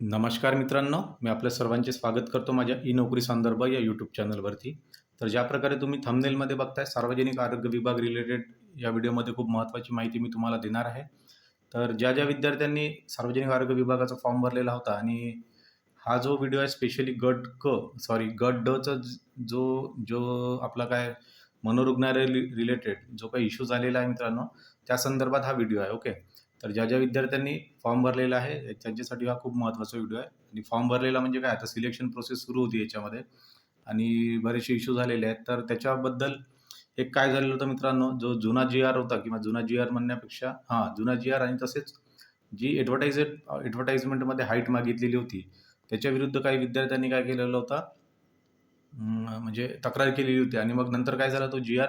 नमस्कार मित्रांनो मी आपल्या सर्वांचे स्वागत करतो माझ्या ई नोकरी संदर्भ या यूट्यूब चॅनलवरती तर ज्या प्रकारे तुम्ही थंबनेलमध्ये बघताय सार्वजनिक आरोग्य विभाग रिलेटेड या व्हिडिओमध्ये खूप महत्त्वाची माहिती मी तुम्हाला देणार आहे. तर ज्या ज्या विद्यार्थ्यांनी सार्वजनिक आरोग्य विभागाचा फॉर्म भरलेला होता आणि हा जो व्हिडिओ आहे स्पेशली गट क सॉरी गट डचा जो जो आपला काय मनोरुग्णालय रिलेटेड जो काही इश्यू झालेला आहे मित्रांनो त्या संदर्भात हा व्हिडिओ आहे ओके तर ज्या ज्या विद्यार्थ्यांनी फॉर्म भरलेला आहे त्यांच्यासाठी हा खूप महत्त्वाचा व्हिडिओ आहे. आणि फॉर्म भरलेला म्हणजे काय आता सिलेक्शन प्रोसेस सुरू होती याच्यामध्ये. आणि बरेचसे इश्यू झालेले आहेत. तर त्याच्याबद्दल एक काय झालेलं होतं मित्रांनो जो जुना जी आर होता किंवा जुना जी आर म्हणण्यापेक्षा हां जुना जी आर आणि तसेच जी ॲडव्हर्टाइज ॲडव्हर्टाइजमेंटमध्ये हाईट मागितलेली होती त्याच्या विरुद्ध काही विद्यार्थ्यांनी काय केलेलं होतं? म्हणजे तक्रार केलेली होती. आणि मग नंतर काय झालं तो जी आर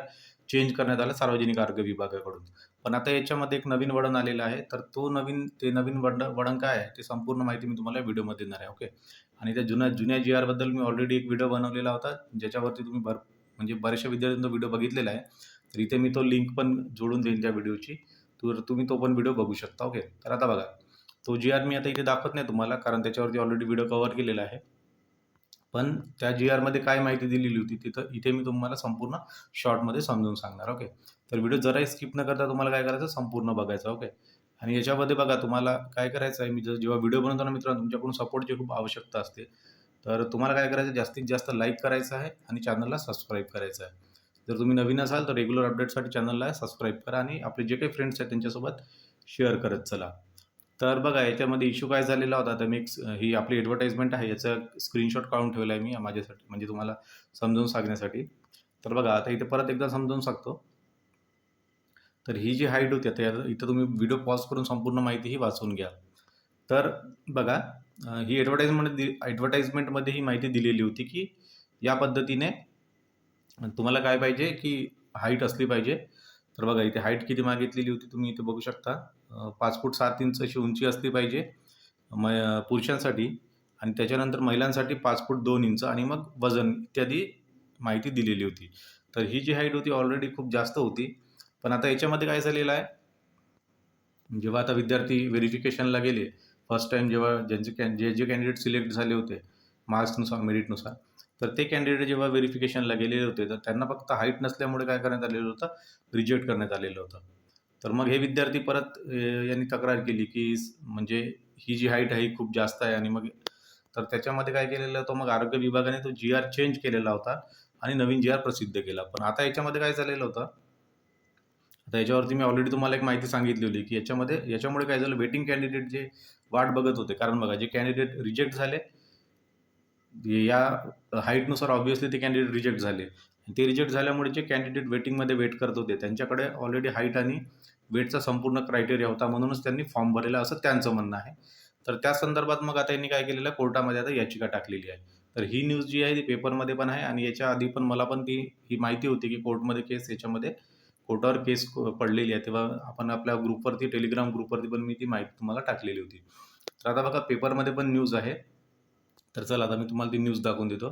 चेंज करण्यात आला सार्वजनिक आरोग्य विभागाकडून. पण आता याच्यामध्ये एक नवीन वळण आलेलं आहे. तर तो नवीन ते नवीन वड वळण काय आहे? ते संपूर्ण माहिती मी तुम्हाला व्हिडिओमध्ये देणार आहे ओके? आणि त्या जुन्या जुन्या जी आरबद्दल मी ऑलरेडी एक व्हिडिओ बनवलेला होता ज्याच्यावरती तुम्ही भर म्हणजे बऱ्याचशा विद्यार्थ्यांचा व्हिडिओ बघितलेला आहे. तर इथे मी तो लिंक पण जोडून देईन त्या व्हिडिओची. तर तुम्ही तो पण व्हिडिओ बघू शकता ओके? तर आता बघा तो जी आर मी आता इथे दाखवत नाही तुम्हाला कारण त्याच्यावरती ऑलरेडी व्हिडिओ कव्हर केलेला आहे. पण त्या जी आरमध्ये काय माहिती दिलेली होती तिथं इथे मी तुम्हाला संपूर्ण शॉर्टमध्ये समजून सांगणार ओके तर व्हिडिओ जराही स्किप न करता तुम्हाला काय करायचं संपूर्ण बघायचं ओके आणि याच्यामध्ये बघा तुम्हाला काय करायचं आहे मी जर जेव्हा व्हिडिओ बनवतो ना मित्रांनो तुमच्याकडून सपोर्टची खूप आवश्यकता असते. तर तुम्हाला काय करायचं जास्तीत जास्त लाईक करायचं आहे आणि चॅनलला सबस्क्राईब करायचं आहे. जर तुम्ही नवीन असाल तर रेग्युलर अपडेटसाठी चॅनलला सबस्क्राईब करा आणि आपले जे काही फ्रेंड्स आहेत त्यांच्यासोबत शेअर करत चला. तर बघा याच्यामध्ये इश्यू काय झालेला होता? तर मी ही आपली ॲडव्हर्टाईजमेंट आहे याचा स्क्रीनशॉट काढून ठेवला आहे मी माझ्यासाठी म्हणजे तुम्हाला समजून सांगण्यासाठी. तर बघा आता इथे परत एकदा समजून सांगतो. तर ही जी हाईट होती आता इथं तुम्ही व्हिडिओ पॉज करून संपूर्ण माहिती ही वाचून घ्या. तर बघा ही ॲडव्हर्टाईजमेंट दि ॲडव्हर्टाईजमेंटमध्ये ही माहिती दिलेली होती की या पद्धतीने तुम्हाला काय पाहिजे की हाईट असली पाहिजे. तर बघा इथे हाईट किती मागितलेली होती तुम्ही इथे बघू शकता. पाच फूट सात इंच अशी उंची असली पाहिजे म पुरुषांसाठी. आणि त्याच्यानंतर महिलांसाठी पाच फूट दोन इंच आणि मग वजन इत्यादी माहिती दिलेली होती. तर ही जी हाईट होती ऑलरेडी खूप जास्त होती. पण आता याच्यामध्ये काय झालेलं आहे? जेव्हा आता विद्यार्थी व्हेरिफिकेशनला गेले फर्स्ट टाईम जेव्हा ज्यांचे कॅन जे जे कॅन्डिडेट सिलेक्ट झाले होते मार्क्सनुसार मेरिटनुसार तर ते कॅन्डिडेट जेव्हा व्हेरिफिकेशनला गेलेले होते तर त्यांना फक्त हाईट नसल्यामुळे काय करण्यात आलेलं होतं? रिजेक्ट करण्यात आलेलं होतं. तर मग हे विद्यार्थी परत यांनी तक्रार केली की म्हणजे ही जी हाईट आहे ही खूप जास्त आहे. आणि मग तर त्याच्यामध्ये काय केलेलं होतं मग आरोग्य विभागाने तो जी आर चेंज केलेला होता आणि नवीन जी आर प्रसिद्ध केला. पण आता याच्यामध्ये काय झालेलं होतं आता याच्यावरती मी ऑलरेडी तुम्हाला एक माहिती सांगितली होती की याच्यामध्ये याच्यामुळे काय झालं वेटिंग कॅन्डिडेट जे वाट बघत होते कारण बघा जे कॅन्डिडेट रिजेक्ट झाले या हाईटनुसार ऑब्व्हियसली ते कॅन्डिडेट रिजेक्ट झाले. ते रिजेक्ट झाल्यामुळे जे कॅन्डिडेट वेटिंगमध्ये वेट करत होते. त्यांच्याकडे ऑलरेडी हाईट आणि वेटचा संपूर्ण क्रायटेरिया होता. म्हणूनच त्यांनी फॉर्म भरलेला असं त्यांचं म्हणणं आहे. तर त्या संदर्भात मग आता यांनी काय केलेलं? कोर्टामध्ये आता याचिका टाकलेली आहे. तर ही न्यूज जी आहे ती पेपरमध्ये पण आहे आणि याच्या आधी पण मला पण ती ही माहिती होती की कोर्टमध्ये केस याच्यामध्ये कोर्टावर केस पडलेली आहे. तेव्हा आपण आपल्या ग्रुपवरती टेलिग्राम ग्रुपवरती पण मी ती माहिती तुम्हाला टाकलेली होती. तर आता बघा पेपरमध्ये पण न्यूज आहे. तर चला आता मी तुम्हाला ती न्यूज दाखवून देतो.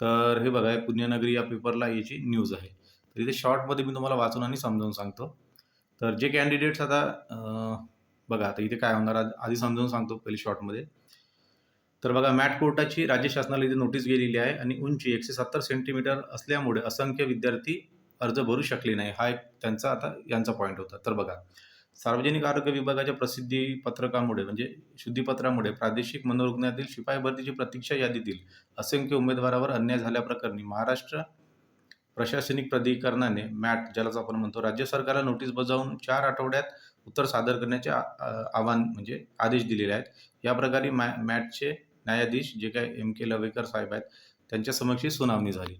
तर हे बघा हे पुण्यनगरी या पेपरला याची न्यूज आहे. तर इथे शॉर्टमध्ये मी तुम्हाला वाचून आणि समजावून सांगतो. तर जे कॅन्डिडेट्स आता बघा आता इथे काय होणार आधी समजावून सांगतो पहिले शॉर्टमध्ये तर बघा मॅट कोर्टाची राज्य शासनाला इथे नोटीस गेलेली आहे आणि उंची एकशे सत्तर सेंटीमीटर असल्यामुळे असंख्य विद्यार्थी अर्ज भरू शकले नाही. हा एक त्यांचा आता यांचा पॉईंट होता. तर बघा सार्वजनिक आरोग्य विभागाच्या प्रसिद्धी पत्रकामुळे म्हणजे शुद्धीपत्रामुळे प्रादेशिक मनोरुग्णातील शिपाई भरतीची प्रतीक्षा यादीतील असंख्य उमेदवारावर अन्याय झाल्याप्रकरणी महाराष्ट्र प्रशासनिक प्राधिकरणाने मॅट ज्यालाच आपण म्हणतो राज्य सरकारला नोटीस बजावून चार आठवड्यात उत्तर सादर करण्याचे आ- आव्हान म्हणजे आदेश दिलेले आहेत. या प्रकारे मॅ मॅटचे न्यायाधीश जे काय एम के लवेकर साहेब आहेत त्यांच्या समक्ष सुनावणी झाली.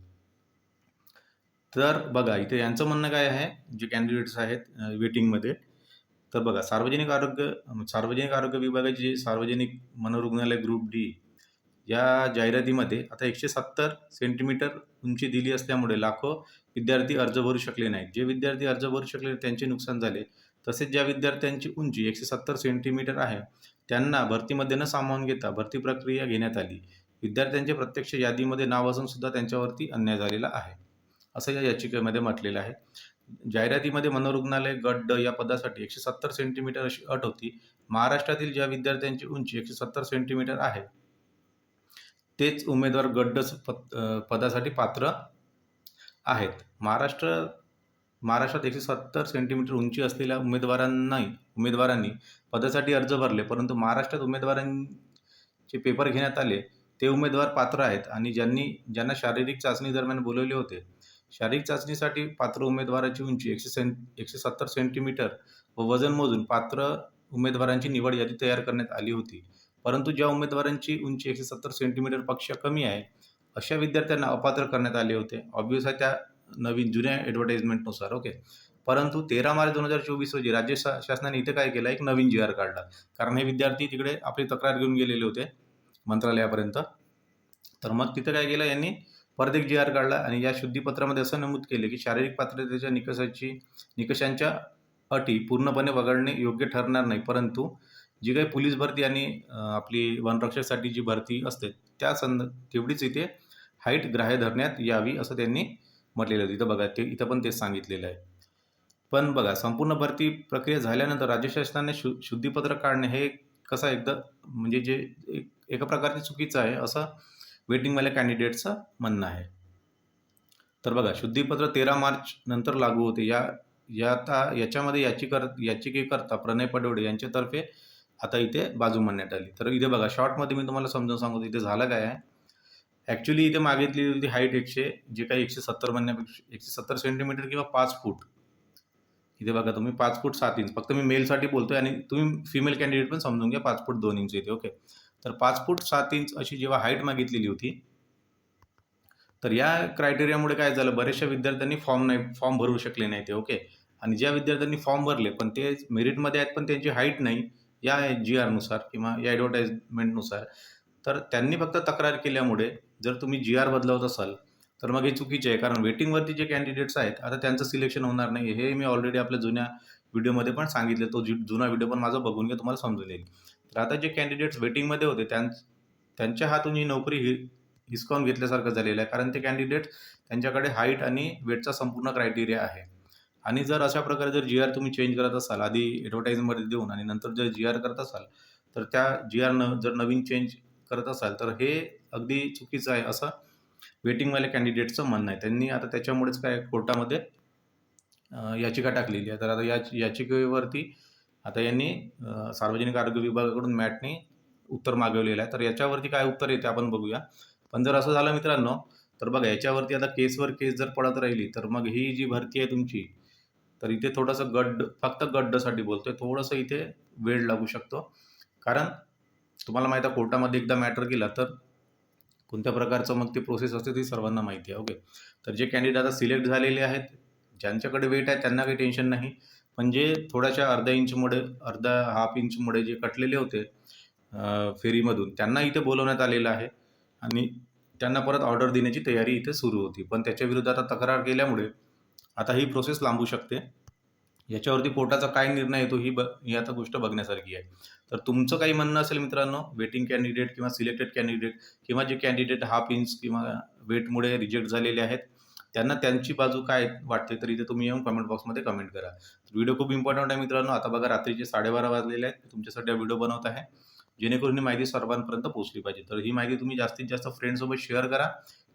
तर बघा इथे यांचं म्हणणं काय आहे? जे कॅन्डिडेट्स आहेत वेटिंगमध्ये तर बघा सार्वजनिक आरोग्य सार्वजनिक आरोग्य विभागाची जे सार्वजनिक मनोरुग्णालय ग्रुप डी या जाहिरातीमध्ये आता एकशे सत्तर सेंटीमीटर उंची दिली असल्यामुळे लाखो विद्यार्थी अर्ज भरू शकले नाहीत. जे विद्यार्थी अर्ज भरू शकले त्यांचे नुकसान झाले. तसेच ज्या विद्यार्थ्यांची उंची एकशे सत्तर सेंटीमीटर आहे त्यांना भरतीमध्ये न सामावून घेता भरती प्रक्रिया घेण्यात आली. विद्यार्थ्यांचे प्रत्यक्ष यादीमध्ये नाव असून सुद्धा त्यांच्यावरती अन्याय झालेला आहे. असं या याचिकेमध्ये म्हटलेलं आहे. जाहिरातीमध्ये मनोरुग्णालय गट ड या पदासाठी एकशे सत्तर सेंटीमीटर अशी अट होती. महाराष्ट्रातील ज्या विद्यार्थ्यांची उंची एकशे सत्तर सेंटीमीटर आहे तेच उमेदवार गड्ड स- पद पदासाठी पात्र आहेत. महाराष्ट्र महाराष्ट्रात एकशे सत्तर सेंटीमीटर उंची असलेल्या उमेदवारांनाही उमेदवारांनी पदासाठी अर्ज भरले परंतु महाराष्ट्रात उमेदवारांचे पेपर घेण्यात आले. ते उमेदवार पात्र आहेत आणि ज्यांनी ज्यांना शारीरिक चाचणी दरम्यान बोलवले होते शारीरिक चाचणीसाठी पात्र उमेदवाराची उंची एकशे सें एकशे सत्तर सेंटीमीटर व वजन मोजून पात्र उमेदवारांची निवड यादी तयार करण्यात आली होती. परंतु ज्या उमेदवारांची उंची एकशे सत्तर सेंटीमीटरपेक्षा कमी आहे अशा विद्यार्थ्यांना अपात्र करण्यात आले होते. ऑब्विस आहे त्या नवीन जुन्या ॲडव्हर्टाईजमेंटनुसार ओके परंतु तेरा मार्च दोन हजार चोवीस रोजी राज्य शा शासनाने इथं काय केलं? एक नवीन जी आर काढला. कारण हे विद्यार्थी तिकडे आपली तक्रार घेऊन गेलेले होते मंत्रालयापर्यंत. तर मग तिथं काय केलं यांनी? परत एक जी आर काढला आणि या शुद्धीपत्रामध्ये असं नमूद केले की शारीरिक पात्रतेच्या निकषाची निकषांच्या अटी पूर्णपणे वगळणे योग्य ठरणार नाही. परंतु जी काही पोलीस भरती आणि आपली वनरक्षकसाठी जी भरती असते त्या संद तेवढीच इथे हाईट ग्राह्य धरण्यात यावी असं त्यांनी म्हटलेलं आहे इथं बघा ते इथं पण तेच सांगितलेलं आहे. पण बघा संपूर्ण भरती प्रक्रिया झाल्यानंतर राज्य शासनाने शु शुद्धीपत्र काढणे हे कसं एकदा म्हणजे जे एक एका प्रकारचे चुकीचं आहे असं वेटिंगवाल्या कॅन्डिडेटचं म्हणणं आहे. तर बघा शुद्धीपत्र तेरा मार्च नंतर लागू होते. या या आता याच्यामध्ये याचिकर याचिकेकर्ता प्रणय पडवडे यांच्यातर्फे आता इथे बाजू मांडण्यात आली. तर इथे बघा शॉर्टमध्ये मी तुम्हाला समजावून सांगतो इथे झालं काय आहे? ॲक्च्युली इथे मागितली होती हाईट एकशे जे काही एकशे सत्तर म्हणण्यापेक्षा एकशे सत्तर सेंटीमीटर किंवा पाच फूट. इथे बघा तुम्ही पाच फूट सात इंच फक्त मी मेलसाठी बोलतोय आणि तुम्ही फिमेल कॅन्डिडेट पण समजून घ्या पाच फूट दोन इंच इथे ओके तर पाच फूट सात इंच अशी जेव्हा हाईट मागितलेली होती तर या क्रायटेरियामुळे काय झालं? बऱ्याचशा विद्यार्थ्यांनी फॉर्म नाही फॉर्म भरू शकले नाही ते ओके आणि ज्या विद्यार्थ्यांनी फॉर्म भरले पण ते मेरिटमध्ये आहेत पण त्यांची हाईट नाही या जी आरनुसार किंवा या ॲडव्हर्टाईजमेंटनुसार तर त्यांनी फक्त तक्रार केल्यामुळे जर तुम्ही जी आर बदलवत असाल तर मग हे चुकीचे आहे. कारण वेटिंगवरती जे कॅन्डिडेट्स आहेत आता त्यांचं सिलेक्शन होणार नाही. हे मी ऑलरेडी आपल्या जुन्या व्हिडिओमध्ये पण सांगितलं तो जुना व्हिडिओ पण माझा बघून घ्या तुम्हाला समजून येईल. आता जे कॅन्डिडेट्स वेटिंगमध्ये होते त्यां त्यांच्या हातून ही नोकरी हि हिसकावून घेतल्यासारखं झालेलं आहे. कारण ते कॅन्डिडेट त्यांच्याकडे हाईट आणि वेटचा संपूर्ण क्रायटेरिया आहे. आणि जर अशा प्रकारे जर जी आर तुम्ही चेंज करत असाल आधी ॲडव्हर्टाईजमध्ये देऊन आणि नंतर जर जी आर करत असाल तर त्या जी आर न जर नवीन चेंज करत असाल तर हे अगदी चुकीचं आहे असं वेटिंगवाल्या कॅन्डिडेटचं म्हणणं आहे. त्यांनी आता त्याच्यामुळेच काय कोर्टामध्ये याचिका टाकलेली आहे. तर आता या याचिकेवरती आता यांनी सार्वजनिक आरोग्य विभागाकडून मॅटने उत्तर मागवलेलं आहे. तर याच्यावरती काय उत्तर येते आपण बघूया. पण जर असं झालं मित्रांनो तर बघा याच्यावरती आता केसवर केस जर पडत राहिली तर मग ही जी भरती आहे तुमची तर इथे थोडंसं गड्ड फक्त गड्डसाठी बोलतोय. थोडंसं इथे वेळ लागू शकतो. कारण तुम्हाला माहिती आहे कोर्टामध्ये एकदा मॅटर केला तर कोणत्या प्रकारचं मग ती प्रोसेस असते ती सर्वांना माहिती आहे. ओके? तर जे कॅन्डिडेट आता सिलेक्ट झालेले आहेत ज्यांच्याकडे वेट आहे त्यांना काही टेन्शन नाही. पण जे थोड्याशा अर्धा इंचमुळे अर्धा हाफ इंचमुळे जे कटलेले होते फेरीमधून त्यांना इथे बोलवण्यात आलेलं आहे. आणि त्यांना परत ऑर्डर देण्याची तयारी इथे सुरू होती. पण त्याच्या विरोधात आता तक्रार केल्यामुळे आता ही प्रोसेस लांबू शकते. याच्यावरती कोर्टाचा काय निर्णय येतो ही ब ही आता गोष्ट बघण्यासारखी आहे. तर तुमचं काही म्हणणं असेल मित्रांनो वेटिंग कॅन्डिडेट किंवा सिलेक्टेड कॅन्डिडेट किंवा जे कॅन्डिडेट हाफ इंच किंवा वेटमुळे रिजेक्ट झालेले आहेत त्यांना त्यांची बाजू काय वाटते तर इथे तुम्ही येऊन कमेंट बॉक्समध्ये कमेंट करा. व्हिडिओ खूप इम्पॉर्टंट आहे मित्रांनो. आता बघा रात्रीचे साडेबारा वाजलेले आहेत. तुमच्यासाठी हा व्हिडिओ बनवत आहे. जेणेकरून ही माहिती सर्वांपर्यंत पोहोचली पाहिजे. तर ही माहिती तुम्ही जास्तीत जास्त फ्रेंडसोबत शेअर करा.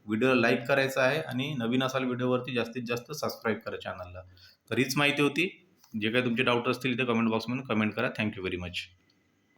व्हिडिओला लाईक करायचा आहे आणि नवीन असाल व्हिडिओवरती जास्तीत जास्त सबस्क्राईब करा चॅनलला तर हीच माहिती होती. जे काही तुमचे डाऊट असतील इथे कमेंट बॉक्समध्ये कमेंट करा. Thank you very much